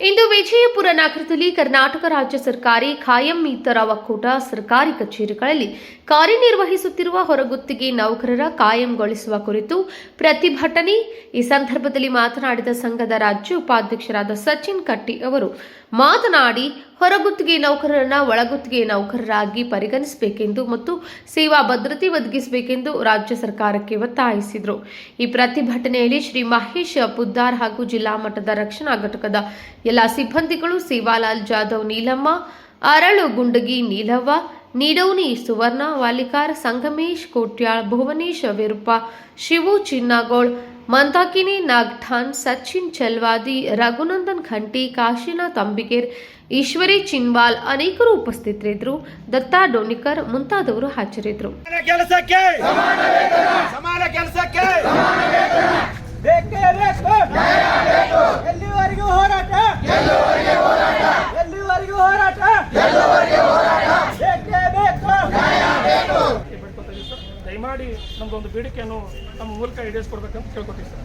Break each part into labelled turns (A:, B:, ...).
A: ಇಂದು ವಿಜಯಪುರ ನಗರದಲ್ಲಿ ಕರ್ನಾಟಕ ರಾಜ್ಯ ಸರ್ಕಾರಿ ಖಾಯಂ ಇತರ ಒಕ್ಕೂಟ ಸರ್ಕಾರಿ ಕಚೇರಿಗಳಲ್ಲಿ ಕಾರ್ಯನಿರ್ವಹಿಸುತ್ತಿರುವ ಹೊರಗುತ್ತಿಗೆ ನೌಕರರ ಕಾಯಂಗೊಳಿಸುವ ಕುರಿತು ಪ್ರತಿಭಟನೆ. ಈ ಸಂದರ್ಭದಲ್ಲಿ ಮಾತನಾಡಿದ ಸಂಘದ ರಾಜ್ಯ ಉಪಾಧ್ಯಕ್ಷರಾದ ಸಚಿನ್ ಕಟ್ಟಿ ಅವರು ಮಾತನಾಡಿ ಹೊರಗುತ್ತಿಗೆ ನೌಕರರನ್ನ ಒಳಗುತ್ತಿಗೆ ನೌಕರರಾಗಿ ಪರಿಗಣಿಸಬೇಕೆಂದು ಮತ್ತು ಸೇವಾ ಭದ್ರತೆ ಒದಗಿಸಬೇಕೆಂದು ರಾಜ್ಯ ಸರ್ಕಾರಕ್ಕೆ ಒತ್ತಾಯಿಸಿದರು. ಈ ಪ್ರತಿಭಟನೆಯಲ್ಲಿ ಶ್ರೀ ಮಹೇಶ್ ಪುದ್ದಾರ್ ಹಾಗೂ ಜಿಲ್ಲಾ ಮಟ್ಟದ ರಕ್ಷಣಾ ಘಟಕದ ಎಲ್ಲ ಸಿಬ್ಬಂದಿಗಳು ಸೇವಾಲಾಲ್ ಜಾಧವ್ ನೀಲಮ್ಮ, ಅರಳು ಗುಂಡಗಿ ನೀಲವ್ವ ನೀಡೌನಿ ಸುವರ್ಣ ವಾಲಿಕಾರ್ ಸಂಗಮೇಶ್ ಕೋಟ್ಯಾಳ್ ಭುವನೇಶ್ ವಿರುಪ ಶಿವು ಚಿನ್ನಗೋಳ್ ಮಂದಾಕಿನಿ ನಾಗ್ಠಾನ್ ಸಚಿನ್ ಚಲ್ವಾದಿ ರಘುನಂದನ್ ಖಂಟಿ ಕಾಶಿನಾಥ್ ಅಂಬಿಗೇರ್ ಈಶ್ವರಿ ಚಿನ್ವಾಲ್ ಅನೇಕರು ಉಪಸ್ಥಿತರಿದ್ದರು ದತ್ತಾ ಡೋನಿಕರ್ ಮುಂತಾದವರು ಹಾಜರಿದ್ದರು
B: ಸಮಾನ ಕೆಲಸಕ್ಕೆ ಸಮಾನ ಕೆಲಸಕ್ಕೆ ಬೇಕೇ ಬೇಕು ಎಲ್ಲಿವರೆಗೂ ಹೋರಾಟ ಎಲ್ಲಿವರೆಗೂ ಹೋರಾಟ ಬೇಕೇ ಬೇಕು
C: ಬೇಡ್ಕೊತಾ ನಮ್ದು ಒಂದು ಬೇಡಿಕೆಯನ್ನು ನಮ್ಮ ಮೂಲಕ ಈಡೇರಿಸ್ಕೊಡ್ಬೇಕಂತ ಕೇಳ್ಕೊತೀವಿ ಸರ್.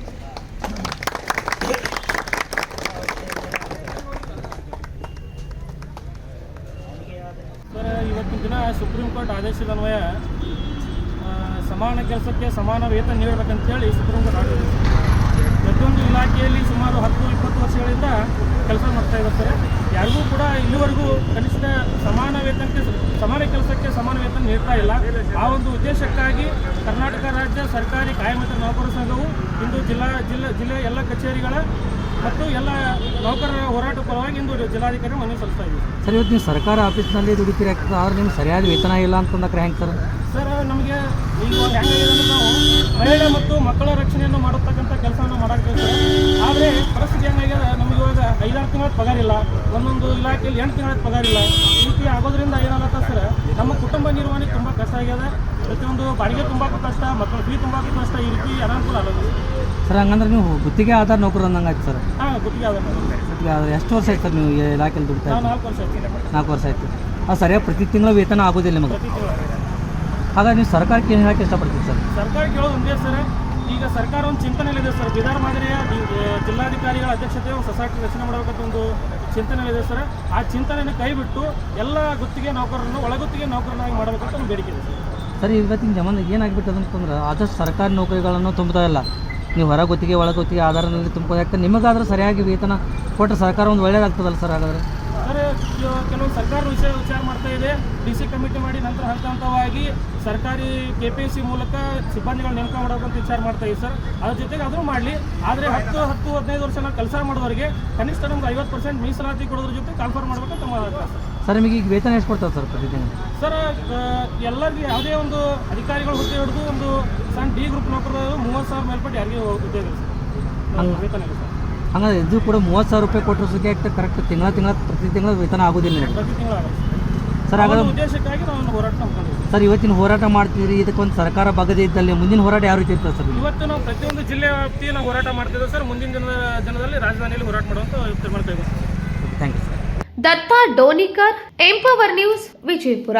C: ಸರ್, ಇವತ್ತಿನ ದಿನ ಸುಪ್ರೀಂ ಕೋರ್ಟ್ ಆದೇಶದ ಅನ್ವಯ ಸಮಾನ ಕೆಲಸಕ್ಕೆ ಸಮಾನ ವೇತನ ನೀಡಬೇಕಂತೇಳಿ ಸುಪ್ರೀಂ ಕೋರ್ಟ್ ಆದೇಶ ಪ್ರತಿಯೊಂದು ಇಲಾಖೆಯಲ್ಲಿ ಸುಮಾರು ಹತ್ತು, ಇಪ್ಪತ್ತು ವರ್ಷಗಳಿಂದ ಕೆಲಸ ಮಾಡ್ತಾ ಇದ್ದಾರೆ. ಯಾರಿಗೂ ಕೂಡ ಇಲ್ಲಿವರೆಗೂ ಕನಿಷ್ಠ ಸಮಾನ ವೇತನಕ್ಕೆ ಸಮಾನ ಕೆಲಸಕ್ಕೆ ಸಮಾನ ವೇತನ ನೀಡ್ತಾ ಇಲ್ಲ. ಆ ಒಂದು ಉದ್ದೇಶಕ್ಕಾಗಿ ಕರ್ನಾಟಕ ರಾಜ್ಯ ಸರ್ಕಾರಿ ಕಾಯಮಿತ ನೌಕರರ ಸಂಘವು ಇಂದು ಜಿಲ್ಲಾ ಜಿಲ್ಲೆ ಜಿಲ್ಲೆಯ ಎಲ್ಲ ಕಚೇರಿಗಳ ಮತ್ತು ಎಲ್ಲ ನೌಕರರ ಹೋರಾಟ ಪರವಾಗಿ ಇಂದು ಜಿಲ್ಲಾಧಿಕಾರಿ ಮನವಿ ಸಲ್ಲಿಸ್ತಾ ಇದ್ದೀವಿ
D: ಸರ್ ಇವತ್ತು ನೀವು ಸರ್ಕಾರ ಆಫೀಸ್ನಲ್ಲಿ ದುಡಿತೀರಿ? ಆದ್ರೆ ನಿಮ್ಗೆ ಸರಿಯಾದ ವೇತನ ಇಲ್ಲ ಅಂತಂದ್ರೆ ಹೆಂಗೆ ಸರ್?
C: ಸರ್ ನಮಗೆ ಈಗ ಹೆಂಗಾಗಿದೆ ಅಂದ್ರೆ ನಾವು ಮಹಿಳೆ ಮತ್ತು ಮಕ್ಕಳ ರಕ್ಷಣೆಯನ್ನು ಮಾಡತಕ್ಕಂಥ ಕೆಲಸವನ್ನು ಮಾಡಾಕ್ತೇವೆ ಸರ್ ಆದರೆ ಪರಿಸ್ಥಿತಿ ಹೆಂಗಾಗಿದೆ ಐದಾರು ತಿಂಗಳ ಪಗಾರ ಇಲ್ಲ ಒಂದೊಂದು ಇಲಾಖೆಯಲ್ಲಿ ಎಂಟು ತಿಂಗಳ ಪಗಾರ ಇಲ್ಲ. ಈ ರೀತಿ ಆಗೋದ್ರಿಂದ ಏನಾಗತ್ತ ಸರ್ ನಮ್ಮ ಕುಟುಂಬ ನಿರ್ವಹಣೆ ತುಂಬ ಕಷ್ಟ ಆಗ್ಯದ. ಪ್ರತಿಯೊಂದು ಬಾಡಿಗೆ ತುಂಬ ಕಷ್ಟ ಮಕ್ಕಳು ಫೀ ತುಂಬ ಕಷ್ಟ ಈ ರೀತಿ ಅನಾನುಕೂಲ ಆಗೋದು.
D: ಸರ್ ಹಂಗಂದ್ರೆ ನೀವು ಗುತ್ತಿಗೆ ಆಧಾರ ನೌಕರ ಅಂದಂಗೆ ಆಯ್ತು ಸರ್?
C: ಹಾಂ ಗುತ್ತಿಗೆ ಆಧಾರ
D: ಗುತ್ತಿಗೆ ಆಧಾರ. ಎಷ್ಟು ವರ್ಷ ಆಯ್ತು ಸರ್ ನೀವು ಈ ಇಲಾಖೆಯಲ್ಲಿ ದುಡ್ತಾ
C: ನಾಲ್ಕು ವರ್ಷ ಆಯ್ತು
D: ನಾಲ್ಕು ವರ್ಷ ಆಯ್ತು. ಅದು ಸರಿಯಾಗಿ ಪ್ರತಿ ತಿಂಗಳು ವೇತನ ಆಗೋದಿಲ್ಲ ನಿಮಗೆ? ಹಾಗಾಗಿ ನೀವು ಸರ್ಕಾರಕ್ಕೆ ಏನು ಹೇಳಕ್ಕೆ ಇಷ್ಟಪಡ್ತೀವಿ ಸರ್?
C: ಸರ್ಕಾರ ಕೇಳೋದು ಒಂದೇ ಸರ್ ಈಗ ಸರ್ಕಾರ ಒಂದು ಚಿಂತನೆಯಲ್ಲಿದೆ ಸರ್. ಬಿದಾರ್ ಮಾದರಿಯ ಜಿಲ್ಲಾಧಿಕಾರಿಗಳ ಅಧ್ಯಕ್ಷತೆ ಸೊಸೈಟಿ ರಚನೆ ಮಾಡಬೇಕಂತ ಒಂದು ಚಿಂತನೆಯಲ್ಲಿದೆ ಸರ್. ಆ ಚಿಂತನೆಯನ್ನು ಕೈಬಿಟ್ಟು ಎಲ್ಲ ಗುತ್ತಿಗೆ ನೌಕರರನ್ನು ಒಳಗುತ್ತಿಗೆ ನೌಕರನಾಗಿ ಮಾಡಬೇಕಂತ ಒಂದು ಬೇಡಿಕೆ ಇದೆ ಸರ್.
D: ಇವತ್ತಿನ ಜಮಾನ ಏನಾಗ್ಬಿಟ್ಟದೆ ಅಂತಂದ್ರೆ ಆದಷ್ಟು ಸರ್ಕಾರಿ ನೌಕರಿಗಳನ್ನು ತುಂಬ್ತಾ ಇಲ್ಲ. ನೀವು ಹೊರ ಗುತ್ತಿಗೆ ಒಳ ಗುತ್ತಿಗೆ ಆಧಾರದಲ್ಲಿ ತುಂಬೋದಾಗ್ತದೆ ನಿಮಗಾದರೂ ಸರಿಯಾಗಿ ವೇತನ ಕೊಟ್ಟರೆ ಸರ್ಕಾರ ಒಂದು ಒಳ್ಳೇದಾಗ್ತದಲ್ಲ ಸರ್ ಹಾಗಾದ್ರೆ?
C: ಕೆಲವು ಸರ್ಕಾರ ವಿಷಯ ವಿಚಾರ ಮಾಡ್ತಾ ಇದೆ. ಡಿ ಸಿ ಕಮಿಟಿ ಮಾಡಿ ನಂತರ ಹಂತ ಹಂತವಾಗಿ ಸರ್ಕಾರಿ ಕೆ ಪಿ ಎಸ್ ಸಿ ಮೂಲಕ ಸಿಬ್ಬಂದಿಗಳು ನೇಮಕ ಮಾಡಬೇಕಂತ ವಿಚಾರ ಮಾಡ್ತಾ ಇದೆ ಸರ್. ಅದ್ರ ಜೊತೆಗೆ ಅದನ್ನು ಮಾಡಲಿ. ಆದರೆ ಹತ್ತು ಹತ್ತು ಹದಿನೈದು ವರ್ಷ ನಾವು ಕೆಲಸ ಮಾಡೋರಿಗೆ ಕನಿಷ್ಠ ನಮ್ಗೆ ಐವತ್ತು ಪರ್ಸೆಂಟ್ ಮೀಸಲಾತಿ ಕೊಡೋದ್ರ ಜೊತೆ ಕನ್ಫರ್ಮ್ ಮಾಡಬೇಕು ಸರ್.
D: ಸರ್ ನಿಮಗೆ ಈಗ ವೇತನ ಎಷ್ಟು ಕೊಡ್ತಾರೆ ಸರ್ ಪ್ರತಿ ತಿಂಗಳು
C: ಸರ್ ಎಲ್ಲರಿಗೆ ಎಲ್ಲರಿಗೂ ಯಾವುದೇ ಒಂದು ಅಧಿಕಾರಿಗಳು ಹುದ್ದೆ ಹಿಡಿದು ಒಂದು ಸಣ್ಣ ಡಿ ಗ್ರೂಪ್ ನೌಕರರು ಮೂವತ್ತು ಸಾವಿರ ಮೇಲ್ಪಟ್ಟು ಯಾರಿಗೆ ಹುದ್ದೆ ಇದೆ ಸರ್ ವೇತನ ಇದೆ ಸರ್.
D: ಹಂಗಾದ್ರೆ ಇದು ಕೂಡ ಮೂವತ್ತು ಸಾವಿರ ರೂಪಾಯಿ ಕೊಟ್ಟರು ಸುಖಿ ಆಗ್ತದೆ ಕರೆಕ್ಟ್ ತಿಂಗಳ ತಿಂಗಳ ಪ್ರತಿ ತಿಂಗಳ ವೇತನ ಆಗೋದಿಲ್ಲ ಸರ್ ಹಾಗಾದ್ರೆ
C: ಹೋರಾಟ
D: ಸರ್ ಇವತ್ತಿನ ಹೋರಾಟ ಮಾಡ್ತಿದ್ರಿ ಇದಕ್ಕೊಂದು ಸರ್ಕಾರ ಬಗದೆ ಇದ್ದಲ್ಲಿ ಮುಂದಿನ ಹೋರಾಟ ಯಾವ ರೀತಿ ಇರ್ತದೆ ಸರ್?
C: ಇವತ್ತು ನಾವು ಪ್ರತಿಯೊಂದು ಜಿಲ್ಲೆ ವ್ಯಾಪ್ತಿ ನಾವು ಹೋರಾಟ ಮಾಡ್ತಿದ್ದೇವೆ ಸರ್. ಮುಂದಿನ ದಿನದ ದಿನದಲ್ಲಿ ರಾಜಧಾನಿಯಲ್ಲಿ ಹೋರಾಟ ಮಾಡುವಂತ ತೀರ್ಮಾನ
D: thank you sir
A: Datta Donikar empower news Vijayapura.